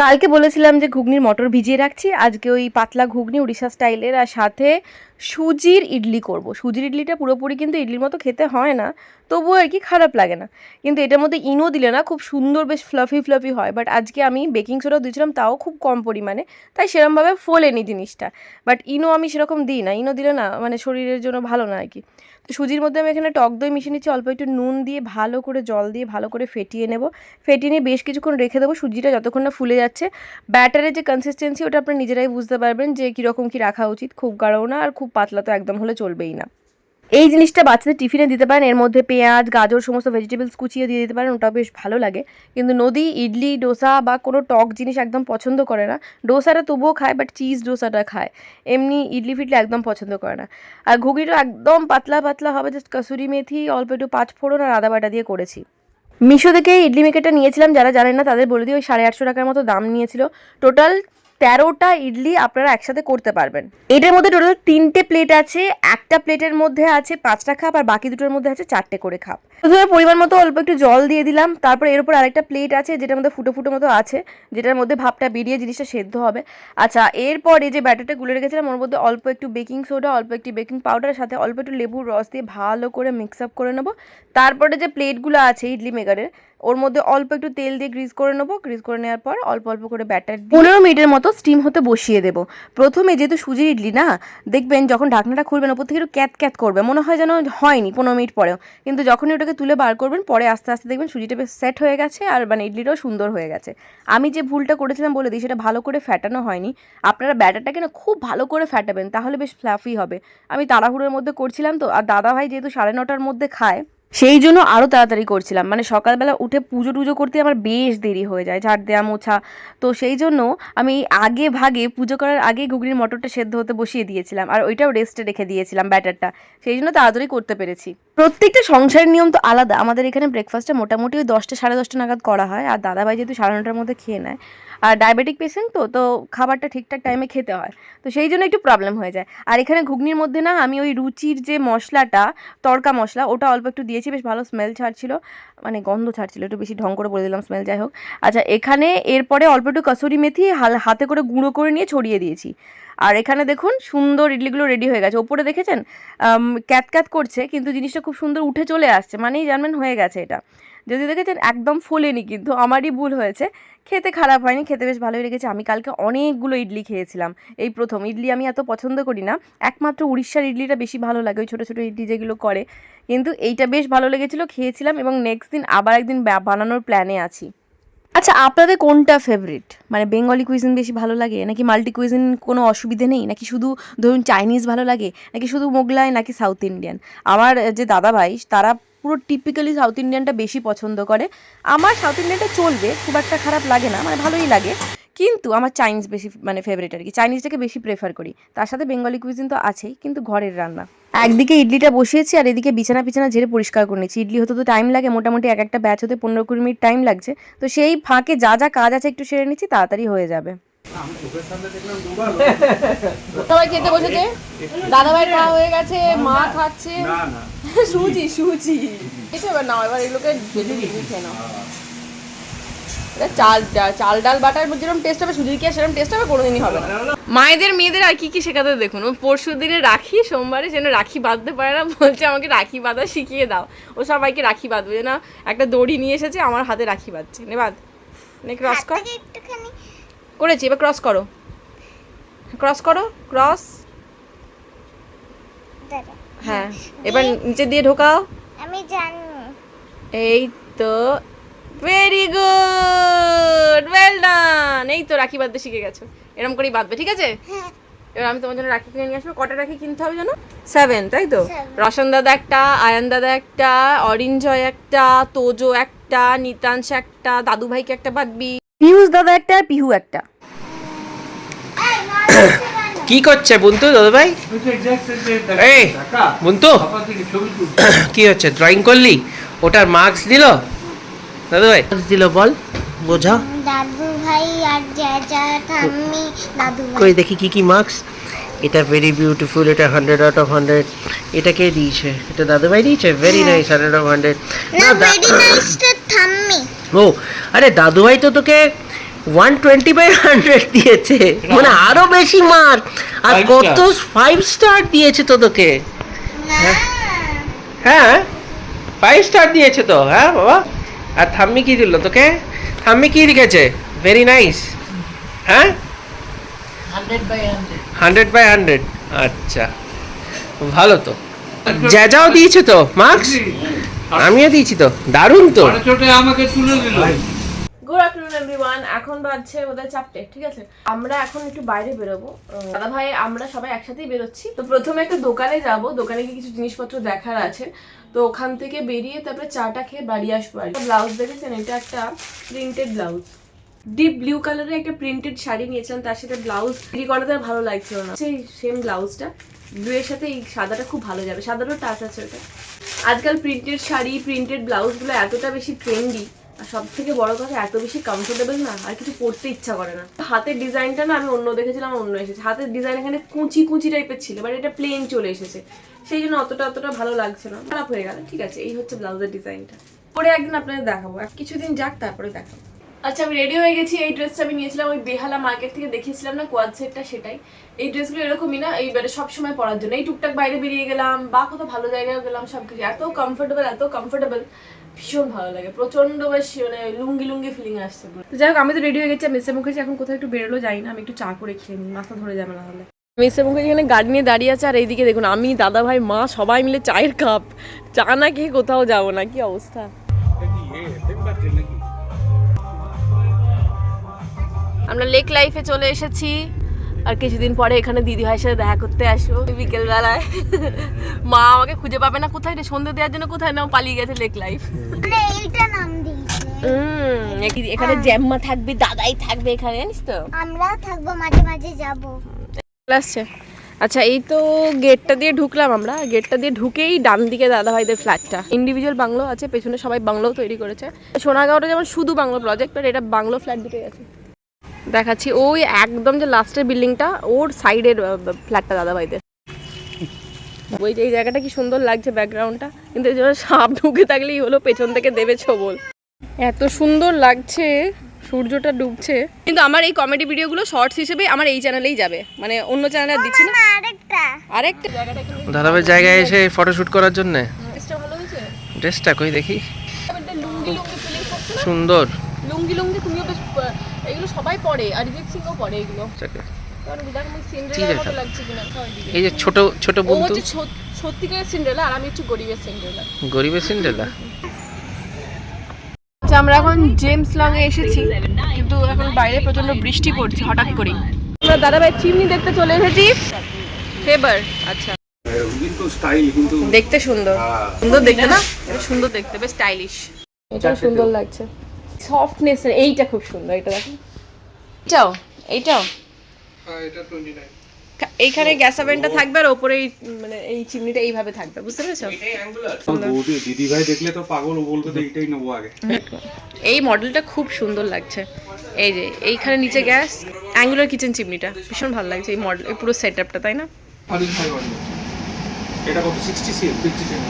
কালকে বলেছিলাম যে ঘুগনির মটর ভিজিয়ে রাখছি। আজকে ওই পাতলা ঘুগনি উড়িষ্যা স্টাইলের আর সাথে সুজির ইডলি করব। সুজির ইডলিটা পুরোপুরি কিন্তু ইডলির মতো খেতে হয় না, তবুও আর কি খারাপ লাগে না। কিন্তু এটার মধ্যে ইনো দিলে না খুব সুন্দর বেশ ফ্লাফি ফ্লাফি হয়। বাট আজকে আমি বেকিং সোডাও দিয়েছিলাম, তাও খুব কম পরিমাণে। তাই সেরমভাবে ফোলেনি জিনিসটা। বাট ইনো আমি সেরকম দিই না। ইনো দিলে না মানে শরীরের জন্য ভালো না আর কি। তো সুজির মধ্যে আমি এখানে টক দই মিশিয়ে নিচ্ছি, অল্প একটু নুন দিয়ে ভালো করে জল দিয়ে ভালো করে ফেটিয়ে নেব। ফেটিয়ে নিয়ে বেশ কিছুক্ষণ রেখে দেবো। সুজিটা যতক্ষণ না ফুলে যাচ্ছে। ব্যাটারের যে কনসিস্টেন্সি ওটা আপনারা নিজেরাই বুঝতে পারবেন যে কীরকম কী রাখা উচিত। খুব গাঢ়ও না আর খুব পাতলা তো একদম হলে চলবেই না। এই জিনিসটা বাচ্চাদের টিফিনে দিতে পারেন, এর মধ্যে পেঁয়াজ, গাজর, সমস্ত ভেজিটেবলস কুচিয়ে দিয়ে দিতে পারেন ওটা বেশ ভালো লাগে। কিন্তু নদী, ইডলি, ডোসা বা কোনো টক জিনিস একদম পছন্দ করে না। ডোসাটা তবুও খায় বাট চিজ ডোসাটা খায়। এমনি ইডলি ফিডলি একদম পছন্দ করে না। আর ঘুগনিটা একদম পাতলা পাতলা হবে জাস্ট কসুরি মেথি, অল্প একটু পাঁচ ফোড়ন আর আদা বাটা দিয়ে করেছি। মিশো থেকে ইডলি মেকারটা নিয়েছিলাম, যারা জানেন না, তাদের বলে দিই, ওই সাড়ে আটশো টাকার মতো দাম নিয়েছিল। টোটাল তেরোটা ইডলি আপনারা একসাথে করতে পারবেন। এটার মধ্যে টোটাল তিনটে প্লেট আছে, একটা প্লেটের মধ্যে আছে পাঁচটা খাপ আর বাকি দুটোর মধ্যে আছে চারটে করে খাপ প্রথমে পরিমাণ মতো অল্প একটু জল দিয়ে দিলাম, তারপর এর উপর আরেকটা প্লেট আছে যেটার মধ্যে ফুটো ফুটো মতো আছে, যেটার মধ্যে ভাপটা বেরিয়ে জিনিসটা সেদ্ধ হবে। আচ্ছা এরপর এই যে ব্যাটারটা গুলে রেখেছিলাম, ওর মধ্যে অল্প একটু বেকিং সোডা অল্প একটু বেকিং পাউডার সাথে অল্প একটু লেবুর রস দিয়ে ভালো করে মিক্স আপ করে নেব। তারপরে যে প্লেটগুলো আছে, ইডলি মেকারের ওর মধ্যে অল্প একটু তেল দিয়ে গ্রিজ করে নেব গ্রিজ করে নেওয়ার পর অল্প অল্প করে ব্যাটার পনেরো মিনিটের মতো স্টিম হতে বসিয়ে দেবো। প্রথমে যেহেতু সুজির ইডলি না, দেখবেন যখন ঢাকনাটা খুলবেন, ওপর থেকে একটু ক্যাত ক্যাত করবে, মনে হয় যেন হয়নি পনেরো মিনিট পরেও। কিন্তু যখনই ওটাকে তুলে বার করবেন, পরে আস্তে আস্তে দেখবেন সুজিটা বেশ সেট হয়ে গেছে আর মানে ইডলিটাও সুন্দর হয়ে গেছে। আমি যে ভুলটা করেছিলাম বলে দিই, সেটা ভালো করে ফ্যাটানো হয়নি। আপনারা ব্যাটারটাকে না খুব ভালো করে ফ্যাটাবেন তাহলে বেশ ফ্লাফি হবে। আমি তাড়াহুড়োর মধ্যে করছিলাম তো, আর দাদা ভাই যেহেতু সাড়ে নটার মধ্যে খায় সেই জন্য আরও তাড়াতাড়ি করছিলাম। মানে সকালবেলা উঠে পুজো টুজো করতে আমার বেশ দেরি হয়ে যায়, ঝাড় দেওয়া মোছা। তো সেই জন্য আমি আগে ভাগে পুজো করার আগে ঘুগনির মটরটা সেদ্ধ হতে বসিয়ে দিয়েছিলাম আর ওইটাও রেস্টে রেখে দিয়েছিলাম ব্যাটারটা। সেই জন্য তাড়াতাড়ি করতে পেরেছি। প্রত্যেকটা সংসারের নিয়ম তো আলাদা। আমাদের এখানে ব্রেকফাস্টটা মোটামুটি ওই দশটা সাড়ে দশটা নাগাদ করা হয়। আর দাদাভাই যেহেতু সাড়ে নটার মধ্যে খেয়ে নেয় ডায়াবেটিক পেশেন্ট তো তো খাবারটা ঠিকঠাক টাইমে খেতে হয়। তো সেই জন্য একটু প্রবলেম হয়ে যায়। আর এখানে ঘুগনির মধ্যে না আমি ওই রুচির যে মশলাটা, তড়কা মশলা, ওটা অল্প একটু দিয়েছি, বেশ ভালো স্মেল ছাড়ছিল। মানে গন্ধ ছাড়ছিল, একটু বেশি ঢং করে বলে দিলাম স্মেল যাই হোক। আচ্ছা এখানে এরপরে অল্প একটু কসুরি মেথি হাতে করে গুঁড়ো করে নিয়ে ছড়িয়ে দিয়েছি। আর এখানে দেখুন সুন্দর ইডলিগুলো রেডি হয়ে গেছে। ওপরে দেখেছেন ক্যাত ক্যাত করছে, কিন্তু জিনিসটা খুব সুন্দর উঠে চলে আসছে, মানেই জানবেন হয়ে গেছে এটা। যদি দেখেছেন একদম ফোলেনি কিন্তু, আমারই ভুল হয়েছে। খেতে খারাপ হয়নি, খেতে বেশ ভালোই লেগেছে। আমি কালকে অনেকগুলো ইডলি খেয়েছিলাম, এই প্রথম। ইডলি আমি এত পছন্দ করি না, একমাত্র উড়িষ্যার ইডলিটা বেশি ভালো লাগে, ওই ছোটো ছোটো ইডলি যেগুলো করে। কিন্তু এইটা বেশ ভালো লেগেছিলো, খেয়েছিলাম এবং নেক্সট দিন আবার একদিন বানানোর প্ল্যানে আছি। আচ্ছা আপনাদের কোনটা ফেভারিট মানে বেঙ্গলি কুইজিন বেশি ভালো লাগে? নাকি মাল্টি কুইজিন কোনো অসুবিধে নেই? নাকি শুধু ধরুন চাইনিজ ভালো লাগে? নাকি শুধু মোগলাই, নাকি সাউথ ইন্ডিয়ান আমার যে দাদা ভাই তারা পুরো টিপিক্যালি সাউথ ইন্ডিয়ানটা বেশি পছন্দ করে। আমার সাউথ ইন্ডিয়ানটা চলবে, খুব একটা খারাপ লাগে না মানে ভালোই লাগে। কিন্তু আমার চাইনিজ বেশি মানে ফেভারিট আর কি। চাইনিজটাকে বেশি প্রেফার করি। তার সাথে বেঙ্গলি কুইজিন তো আছেই কিন্তু ঘরের রান্না। একদিকে ইডলিটা বসিয়েছি আর এদিকে বিছানা পিছানা ঝেড়ে পরিষ্কার করে নিচ্ছি ইডলি হতে তো টাইম লাগে মোটামুটি এক একটা ব্যাচ হতে পনেরো কুড়ি মিনিট টাইম লাগছে। তো সেই ফাঁকে যা যা কাজ আছে একটু সেরে নিচ্ছি তাড়াতাড়ি হয়ে যাবে। সবাই খেতে বসেছে? দাদা ভাই খাওয়া হয়ে গেছে মা খাচ্ছে। না না। সুজি সুজি। কিছু এবার নাও এবার এগুলোকে খেয়ে নাও। চাল চাল ডাল বাটার যেরকম টেস্ট হবে সুজির কি আর সেরকম টেস্ট হবে কোনোদিনই হবে না। মায়েদের মেয়েদের আর কি কি শেখাতে দেখুন? ও পরশু দিনে রাখি সোমবারে যেন রাখি বাঁধতে পারে না বলছে আমাকে রাখি বাঁধা শিখিয়ে দাও। ও সবাইকে রাখি বাঁধবে যেন একটা দড়ি নিয়ে এসেছে আমার হাতে রাখি বাঁধছে। নে বাঁধ। নে ক্রস কর। করেছি এবার ক্রস করো। ক্রস করো ক্রস হ্যাঁ এবার নিচে দিয়ে ঢোকাও। আমি জানি এই তো ভেরি গুড ওয়েল ডান এই তো রাখি বাঁধতে শিখে গেছো। এরকম করেই বাঁধবে ঠিক আছে? হ্যাঁ। এবার আমি তোমার জন্য রাখি কিনে নিয়ে আসব। কটা রাখি কিনতে হবে জানো? সেভেন তাই তো? Seven. রসন দাদা একটা আয়ান দাদা একটা অরিঞ্জয় একটা তোজো একটা নিতাংশ একটা দাদু ভাইকে একটা বাঁধবি। পিয়ুষ দাদা একটা পিহু একটা। কি করছে বুন্তু দাদা ভাই? এই বুন্তু। কি হচ্ছে ড্রয়িং করলি? ওটার মার্কস দিল? দাদা ভাই। দিল বল বোঝা। দাদু ভাই আর জেজা ঠাম্মি দাদু ভাই। কই দেখি কি কি মার্কস এটা ভেরি বিউটিফুল এটা হান্ড্রেড আউট অফ হান্ড্রেড এটা কে দিয়েছে? এটা দাদু ভাই দিয়েছে? Very nice hundred of hundred না ভেরি নাইস ঠাম্মি। ও আরে দাদু ভাই তো তোকে ওয়ান টোয়েন্টি বাই হান্ড্রেড দিয়েছে। মানে আরও বেশি মার্ক আর কত ফাইভ স্টার দিয়েছে তো তোকে? হ্যাঁ? ফাইভ স্টার দিয়েছে তো হ্যাঁ বাবা? আর থাম্মি কি দিল তোকে? থাম্মি কি লিখেছে? ভেরি নাইস হ্যাঁ? Hundred by hundred. আচ্ছা। ভালো তো। যা যাও দিয়েছে তো মার্কস? আমিও দিয়েছি তো। দারুণ তো। ছোট আমাকে তুলে দিল। গুড আফটারনুন এভরিওয়ান এখন বাজছে ওদের চারটে, ঠিক আছে? আমরা এখন একটু বাইরে বেরোবো। দাদা ভাই, আমরা সবাই একসাথেই বেরোচ্ছি। তো প্রথমে একটা দোকানে যাব। দোকানে গিয়ে কিছু জিনিসপত্র দেখার আছে। তো ওখান থেকে বেরিয়ে তারপরে চাটা খেয়ে বাড়ি আসব আর ব্লাউজ দেখেছেন? এটা একটা প্রিন্টেড ব্লাউজ ডিপ ব্লু কালারের একটা প্রিন্টেড শাড়ি নিয়েছিলাম তার সাথে ব্লাউজ বিক্রি করাতে আর ভালো লাগছিল না। সেই সেম ব্লাউজটা ব্লু এর সাথে এই সাদাটা খুব ভালো যাবে। সাদারও টাচ আছে ওটা। আজকাল প্রিন্টেড শাড়ি প্রিন্টেড ব্লাউজগুলো এতটা বেশি ট্রেন্ডি আর সব থেকে বড় কথা, এত বেশি কমফোর্টেবল না, আর কিছু পরতে ইচ্ছা করে না। হাতের ডিজাইনটা না আমি অন্য দেখেছিলাম, অন্য এসেছে। হাতের ডিজাইন এখানে কুচি কুচি টাইপের ছিল বাট এটা প্লেন চলে এসেছে। সেই জন্য অতটা অতটা ভালো লাগছে না। খারাপ হয়ে গেল, ঠিক আছে, এই হচ্ছে ব্লাউজের ডিজাইনটা। পরে একদিন আপনাদের দেখাবো, আর কিছুদিন যাক, তারপরে দেখাবো। আচ্ছা আমি রেডি হয়ে গেছি, এই ড্রেসটা আমি নিয়েছিলাম ওই বেহালা মার্কেট থেকে দেখিয়েছিলাম না কোয়াড সেটটা সেটাই। এই ড্রেসগুলো এরকমই না এইবারে সব সময় পরার জন্য। এই টুকটাক বাইরে বেরিয়ে গেলাম, বা কোথাও ভালো জায়গায় গেলাম সব কিছু এত কমফোর্টেবল এত কমফোর্টেবল ভীষণ ভালো লাগে প্রচণ্ড বেশি মানে লুঙ্গি লুঙ্গি ফিলিং আসছে যাই হোক আমি তো রেডি হয়ে গেছি মেসে মুখেছি এখন কোথাও একটু বেরোলো যাই না আমি একটু চা করে খেয়ে নিই মাথা ধরে যাবে না হলে। মেসে মুখে এখানে গাড়ি নিয়ে দাঁড়িয়ে আছে আর এইদিকে দেখুন আমি দাদা ভাই মা সবাই মিলে চায়ের কাপ চা না খেয়ে কোথাও যাব না কি অবস্থা? আমরা লেক লাইফে চলে এসেছি। আর কিছুদিন পরে এখানে দিদি ভাইয়ের সাথে দেখা করতে আসব বিকেল বেলায় মা আমাকে খুঁজে পাবে না কোথায় রে? সন্ধে দেওয়ার জন্য কোথায়? না পালিয়ে গেছে লেক লাইফ। এখানে জ্যাম্মা থাকবে দাদাই থাকবে এখানে জানিস তো? আমরাও থাকব মাঝে মাঝে যাব। আসছে। আচ্ছা এই তো গেটটা দিয়ে ঢুকলাম আমরা। গেটটা দিয়ে ঢুকেই ডান দিকে দাদা ভাইদের ফ্ল্যাটটা ইন্ডিভিজুয়াল বাংলো আছে পেছনে সবাই বাংলো তৈরি করেছে। সোনাগাঁওটা যেমন শুধু বাংলো প্রজেক্ট বাট এটা বাংলো ফ্ল্যাট দুটোই আছে। দেখাচ্ছি। ওই একদম যে লাস্টের বিল্ডিংটা ওর সাইডের ফ্ল্যাটটা দাদা ভাইদের ওই যে এই জায়গাটা কি সুন্দর লাগছে ব্যাকগ্রাউন্ডটা। কিন্তু এই জন্য সাপ ঢুকে থাকলেই হলো পেছন থেকে দেবে ছবল। এত সুন্দর লাগছে সূর্যটা ডুবছে। কিন্তু আমার এই কমেডি ভিডিওগুলো শর্টস হিসেবে আমার এই চ্যানেলেই যাবে। মানে অন্য চ্যানেলে আর দিচ্ছি না। আরেকটা। আরেকটা। দাদাভাই জায়গায় এসে ফটোশুট করার জন্য। ড্রেসটা ভালো হয়েছে? ড্রেসটা কই দেখি? একটা লুঙ্গি লুঙ্গি ফিলিং করছে না? সুন্দর। লুঙ্গি লুঙ্গি তুমিও বেশ এগুলো সবাই পরে অরিজিৎ সিংও পরে এগুলো। এই যে ছোট ছোট বন্ধু। সত্যিকারের সিন্ড্রেলা আর আমি একটু গরিবের সিন্ড্রেলা গরিবের সিন্ডেলা আচ্ছা আমরা এখন জেমস লং এ এসেছি কিন্তু এখন বাইরে প্রচণ্ড বৃষ্টি পড়ছে হঠাৎ করেই। আমরা দাদাভাই চিমনি দেখতে চলে এসেছি। ফেবার আচ্ছা। কিন্তু স্টাইল কিন্তু দেখতে সুন্দর। সুন্দর দেখতে না? সুন্দর দেখতে বেশ স্টাইলিশ এটা সুন্দর লাগছে। সফটনেস এইটা খুব সুন্দর এটা দেখো। এটাও এইটাও। এটা টোয়েন্টি নাইন কা- এইখানে গ্যাস ওভেনটা থাকবে আর ওপরে মানে এই চিমনিটা এইভাবে থাকবে বুঝতে পেরেছ? দিদি ভাই দেখলে তো পাগল ও বলতো তো এইটাই নেব আগে। এই মডেলটা খুব সুন্দর লাগছে। এই যে এইখানে নিচে গ্যাস অ্যাঙ্গুলার কিচেন চিমনিটা। ভীষণ ভালো লাগছে এই মডেল এই পুরো সেট আপটা তাই না? এটা কত? সিক্সটি সিএম ফিফটি সিএম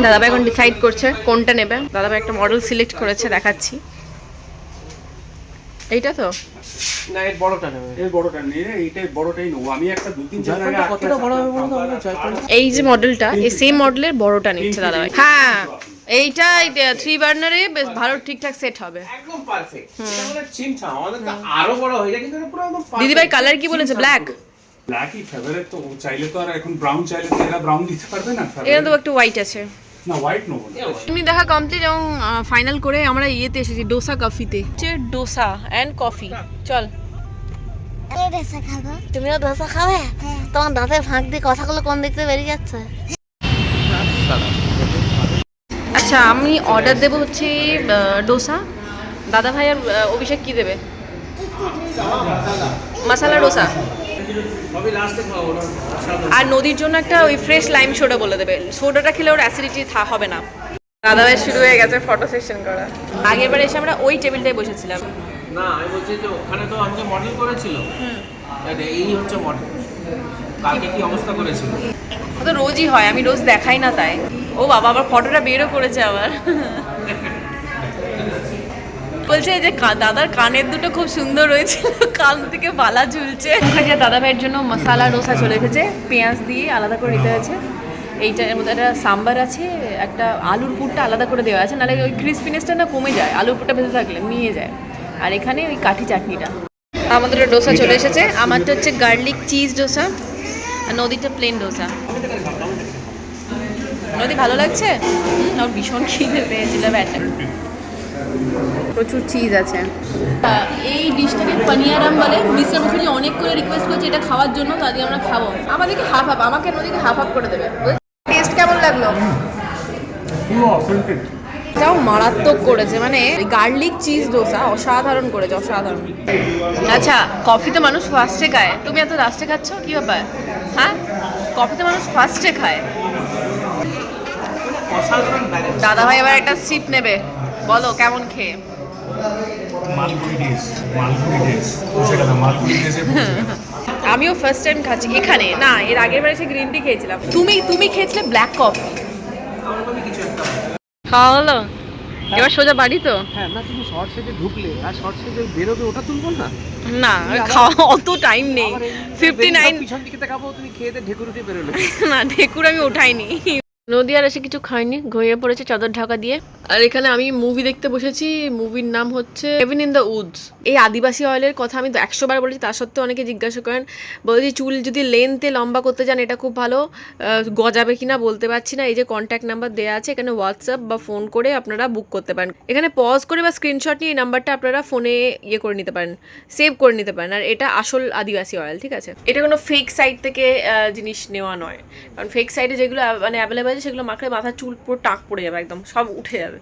দাদাভাই এখন ডিসাইড করছে কোনটা নেবে। দাদাভাই একটা মডেল সিলেক্ট করেছে দেখাচ্ছি। এইটা তো? না এর বড়টা নেবে। এই বড়টা নিয়ে এইটাই বড়টাই নেব। আমি একটা দু তিন চার জায়গায় কতটা বড় হবে জয়পুর এই যে মডেলটা এই সেম মডেলের বড়টা নিচ্ছে দাদাভাই হ্যাঁ এইটা থ্রি বার্নারে বেশ ভালো ঠিকঠাক সেট হবে। একদম পারফেক্ট এটা মানে চিন্তা আমাদের তো আরও বড় হয়ে যায় কিন্তু পুরো একদম দিদিভাই কালার কি বলেছে? ব্ল্যাক ব্ল্যাকই ফেভারিট তো চাইলে তো আর এখন ব্রাউন চাইলে তো এরা ব্রাউন দিতে পারবে না? এখানে তো একটু হোয়াইট আছে। এমনি দেখা কমপ্লিট এবং ফাইনাল করে আমরা ইয়েতে এসেছি ডোসা কফিতে হচ্ছে ডোসা অ্যান্ড কফি চল। তুমিও ধোসা খাবে? হ্যাঁ। তোমার দাঁতের ফাঁক দিয়ে কথাগুলো কোন থেকে বেরিয়ে যাচ্ছে? আচ্ছা আমি অর্ডার দেবো হচ্ছে ডোসা দাদা ভাই আর অভিষেক কি দেবে? মশালা ডোসা আর নদীর জন্য একটা ওই ফ্রেশ লাইম সোডা বলে দেবে। সোডাটা খেলে ওর অ্যাসিডিটি হবে না। দাদা ভাই শুরু হয়ে গেছে ফটো সেশন করা। আগের বার এসে আমরা ওই টেবিলটায় বসেছিলাম। না আমি বলছি যে ওখানে তো আমাকে মডেল করেছিল এই হচ্ছে মডেল কালকে কি অবস্থা করেছিল? ও তো রোজই হয় আমি রোজ দেখাই না তাই। ও বাবা আবার ফটোটা বেরও করেছে আবার। বলছে যে দাদার কানের দুটো খুব সুন্দর রয়েছে কান থেকে বালা ঝুলছে। যে দাদা ভাইয়ের জন্য মশালা ডোসা চলে এসেছে পেঁয়াজ দিয়ে আলাদা করে নিতে হয়েছে। এইটার মধ্যে একটা সাম্বার আছে একটা আলুর পুরটা আলাদা করে দেওয়া আছে নাহলে ওই ক্রিসপিনেসটা না কমে যায় আলুর পুরটা ভেতরে থাকলে নিয়ে যায়। আর এখানে ওই কাঠি চাটনিটা। আমাদের ডোসা চলে এসেছে আমারটা হচ্ছে গার্লিক চিজ ডোসা আর নদীটা প্লেন ডোসা। নদী ভালো লাগছে? আমার ভীষণ খিদে পেয়েছিল ব্যাটা। প্রচুর চিজ আছে। এই ডিশটাকে পানিয়ারাম বলে। মিস্টার মুখার্জি অনেক করে রিকোয়েস্ট করছে এটা খাওয়ার জন্য তাদের আমরা খাব। আমাদেরকে হাফ হাফ আমাকে নদীকে হাফ হাফ করে দেবে। টেস্ট কেমন লাগল? এটাও মারাত্মক করেছে। মানে গার্লিক চিজ ডোসা অসাধারণ করেছে অসাধারণ। আচ্ছা কফিতে মানুষ ফার্স্টে খায়। তুমি এত লাস্টে খাচ্ছ? কি ব্যাপার? হ্যাঁ? কফিতে মানুষ ফার্স্টে খায়। দাদা ভাই এবার একটা সিপ নেবে। বলো কেমন খেয়ে? গেলাম আমিও ফার্স্ট টাইম খাচ্ছি। এখানে না এর আগের বার এসে গ্রিন টি খেয়েছিলাম। তুমি তুমি খেয়েছিলে ব্ল্যাক কফি খাওয়া হলো? এবার সোজা বাড়ি তো? হ্যাঁ না তুমি শর্ট সেজে ঢুকলে আর শর্ট সেজে বেরোবে ওটা তুলবো না? না খাওয়া অত টাইম নেই। ফিফটি নাইন পিছন দিকে দেখাবো তুমি খেয়ে ঢেকুর উঠে বেরোলে। না ঢেকুর আমি ওঠাইনি নদী আর এসে কিছু খাইনি, ঘুমিয়ে পড়েছে চাদর ঢাকা দিয়ে। আর এখানে আমি মুভি দেখতে বসেছি মুভির নাম হচ্ছে হেভেন ইন দ্য উডস এই আদিবাসী অয়েলের কথা আমি একশো বার বলেছি তা সত্ত্বেও অনেকে জিজ্ঞাসা করেন বলছি চুল যদি লেন্থে লম্বা করতে চান এটা খুব ভালো গজাবে কিনা বলতে পারছি না, এই যে কন্ট্যাক্ট নাম্বার দেওয়া আছে, এখানে হোয়াটসঅ্যাপ বা ফোন করে আপনারা বুক করতে পারেন। এখানে পজ করে বা স্ক্রিনশট নিয়ে এই নাম্বারটা আপনারা ফোনে ইয়ে করে নিতে পারেন সেভ করে নিতে পারেন, আর এটা আসল আদিবাসী অয়েল ঠিক আছে? এটা কোনো ফেক সাইট থেকে জিনিস নেওয়া নয়, কারণ ফেক সাইটে যেগুলো মানে অ্যাভেলেবেল সেগুলো মাখলে মাথার চুল পুরো টাক পড়ে যাবে একদম সব উঠে যাবে।